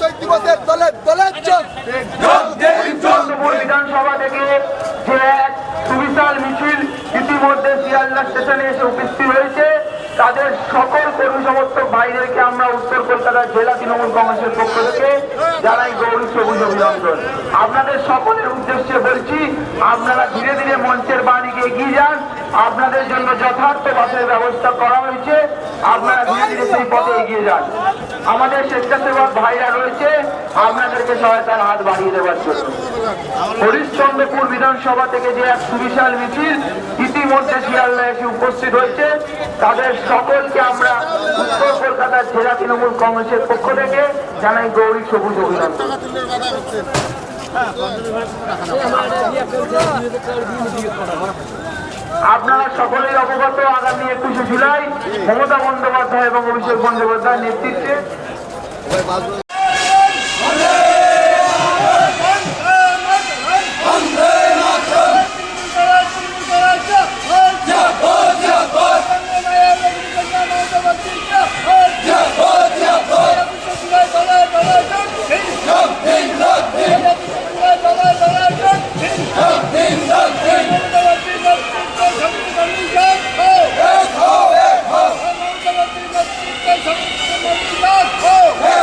শহীদ দিবসের দলে দলে বিধানসভা থেকে যে এক সুবিশাল মিছিল ইতিমধ্যে শিয়ালদা স্টেশনে এসে উপস্থিত হয়েছে, তাদের সকল কর্মী সমর্থক ভাইদেরকে আমরা উত্তর কলকাতা জেলা তৃণমূল কংগ্রেসের পক্ষ থেকে জানাই গৌরী সবুজ অভিনন্দন। আপনাদের সকলের উদ্দেশ্যে বলছি, আপনারা ধীরে ধীরে যান আপনাদের জন্য যথার্থ বাসের ব্যবস্থা করা হয়েছে। আপনারা ধীরে ধীরে সেই পথে এগিয়ে যান। আমাদের স্বেচ্ছাসেবক ভাইরা রয়েছে, আপনাদেরকে সহায়তার হাত বাড়িয়ে দেওয়ার জন্য। হরিশ্চন্দ্রপুর বিধানসভা থেকে যে এক সুবিশাল মিছিল ইতিমধ্যে শিয়ালদা এসে উপস্থিত হয়েছে। তাদের সকলকে আমরা উত্তর কলকাতার জেলা তৃণমূল কংগ্রেসের পক্ষ থেকে জানাই গৌরী সবুজ অভিনন্দন। আপনারা সকলেই অবগত আগামী একুশে জুলাই মমতা বন্দ্যোপাধ্যায় এবং অভিষেক বন্দ্যোপাধ্যায় নেতৃত্বে Go!